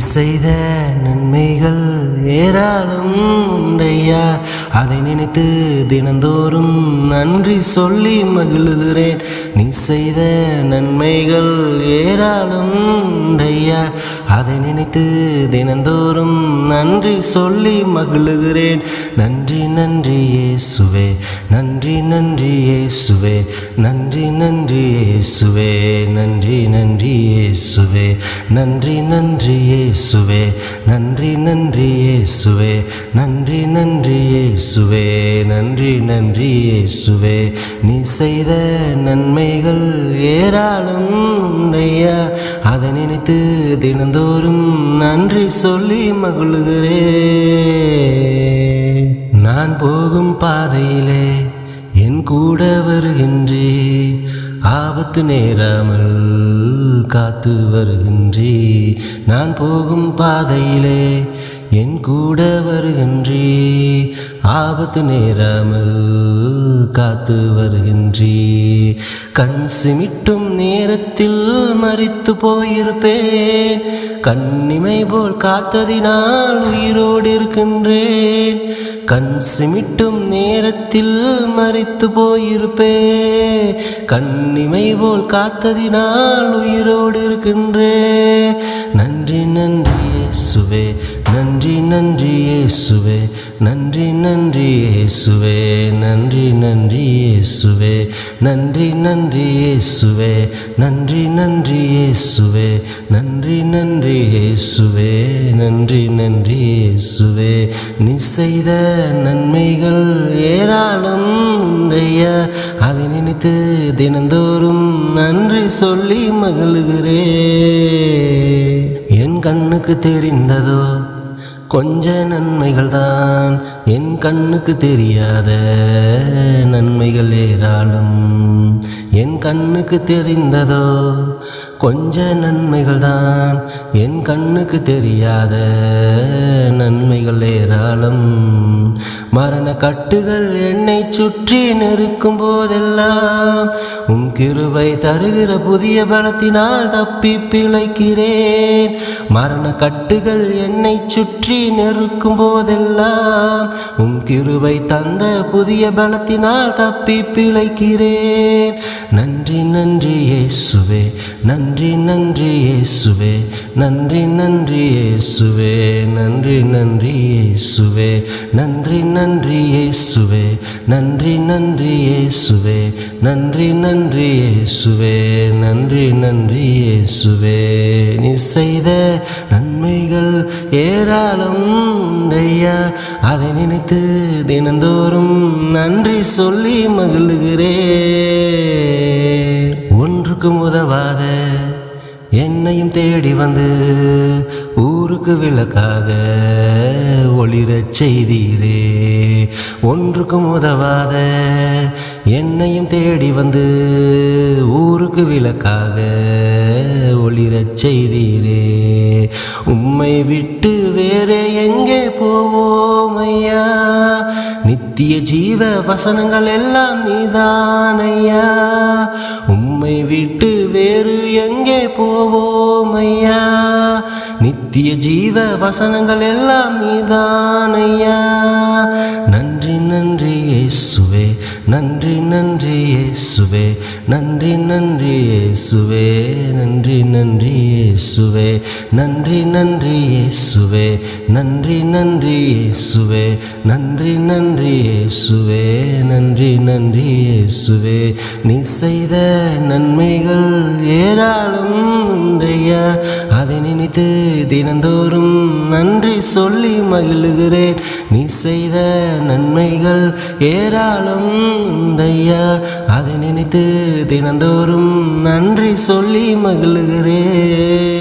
செய்த நன்மைகள் ஏராளம் உண்டையா? அதை நினைத்து தினந்தோறும் நன்றி சொல்லி மகிழுகிறேன். நீ செய்த நன்மைகள் ஏராளம் உண்டையா? அதை நினைத்து தினந்தோறும் நன்றி சொல்லி மகிழுகிறேன். நன்றி நன்றி இயேசுவே நன்றி நன்றி இயேசுவே நன்றி நன்றி இயேசுவே நன்றி நன்றி இயேசுவே நன்றி நன்றி இயேசுவே. நன்றி நன்றி இயேசுவே. நன்றி நன்றி இயேசுவே. நன்றி நன்றி இயேசுவே. நீ செய்த நன்மைகள் ஏராளம் உண்டையா அதை நினைத்து தினந்தோறும் நன்றி சொல்லி மகிழுகிறேன் நான் போகும் பாதையிலே என் கூட வருகின்றே. ஆபத்து நேராமல் காத்து வருகின்றே. நான் போகும் பாதையிலே என் கூட வருகின்றே ஆபத்து நேராமல் காத்து வருகின்றே. கண் சிமிட்டும் நேரத்தில் மறித்து போயிருப்பேன். கண்ணிமை போல் காத்ததினால் உயிரோடு இருக்கின்றேன். கண் சிமிட்டும் நேரத்தில் மறித்து போயிருப்பேன். கண்ணிமை போல் காத்ததினால் உயிரோடு இருக்கின்றே நன்றி நன்றி சுவே நன்றி நன்றி இயேசுவே. நன்றி நன்றி இயேசுவே. நன்றி நன்றி இயேசுவே. நன்றி நன்றி இயேசுவே. நன்றி நன்றி இயேசுவே. நன்றி நன்றி இயேசுவே. நன்றி நன்றி இயேசுவே. நீ செய்த நன்மைகள் ஏராளம் உண்டையா அதை நினைத்து தினந்தோறும் நன்றி சொல்லி மகிழுகிறேன் என் கண்ணுக்கு தெரிந்ததோ கொஞ்ச நன்மைகள் தான் என் கண்ணுக்கு தெரியாத நன்மைகள் ஏராளம். என் கண்ணுக்கு தெரிந்ததோ கொஞ்ச நன்மைகள் தான் என் கண்ணுக்கு தெரியாத நன்மைகள் ஏராளம். மரண கட்டுகள் என்னை சுற்றி நெருக்கும் போதெல்லாம் உன் கிருபை தருகிற புதிய பலத்தினால் தப்பி பிழைக்கிறேன். மரண கட்டுகள் என்னை சுற்றி நெருக்கும் போதெல்லாம் உம் கிருபை தந்த புதிய பலத்தினால் தப்பி பிழைக்கிறேன். நன்றி நன்றி இயேசுவே நன்றி நன்றி இயேசுவே நன்றி நன்றி இயேசுவே நன்றி நன்றி இயேசுவே நன்றி நன்றி இயேசுவே நன்றி நன்றி இயேசுவே நன்றி நன்றி நன்றி இயேசுவே நன்றி நன்றி இயேசுவே. நீ செய்த நன்மைகள் ஏராளம் உண்டையா அதை நினைத்து தினந்தோறும் நன்றி சொல்லி மகிழ்கிறே. ஒன்றுக்கும் உதவாத என்னையும் தேடி வந்து ஊருக்கு விளக்காக ஒளிரச் செய்தீரே. ஒன்றுக்கும் உதவாத என்னையும் தேடி வந்து ஊருக்கு விளக்காக ஒளிரச் செய்தீரே. உம்மை விட்டு வேறே எங்கே போவோம் ஐயா நித்திய ஜீவ வசனங்கள் எல்லாம் நீதான் ஐயா உம்மை விட்டு வேறு எங்கே போவோம் ஐயா நித்திய ஜீவ வசனங்கள் எல்லாம் நீதான் ஐயா நன்றி நன்றி இயேசுவே. நன்றி நன்றி இயேசுவே. நன்றி நன்றி இயேசுவே. நன்றி நன்றி இயேசுவே. நன்றி நன்றி இயேசுவே. நன்றி நன்றி இயேசுவே. நன்றி நன்றி இயேசுவே. நீ செய்த நன்மைகள் ஏராளம் உண்டையா அதை நினைத்து தினந்தோறும் நன்றி சொல்லி மகிழுகிறேன். நீ செய்த நன்மைகள் ஏராளம் உண்டையா? அதை நினைத்து தினந்தோறும் நன்றி சொல்லி மகிழுகிறேன்.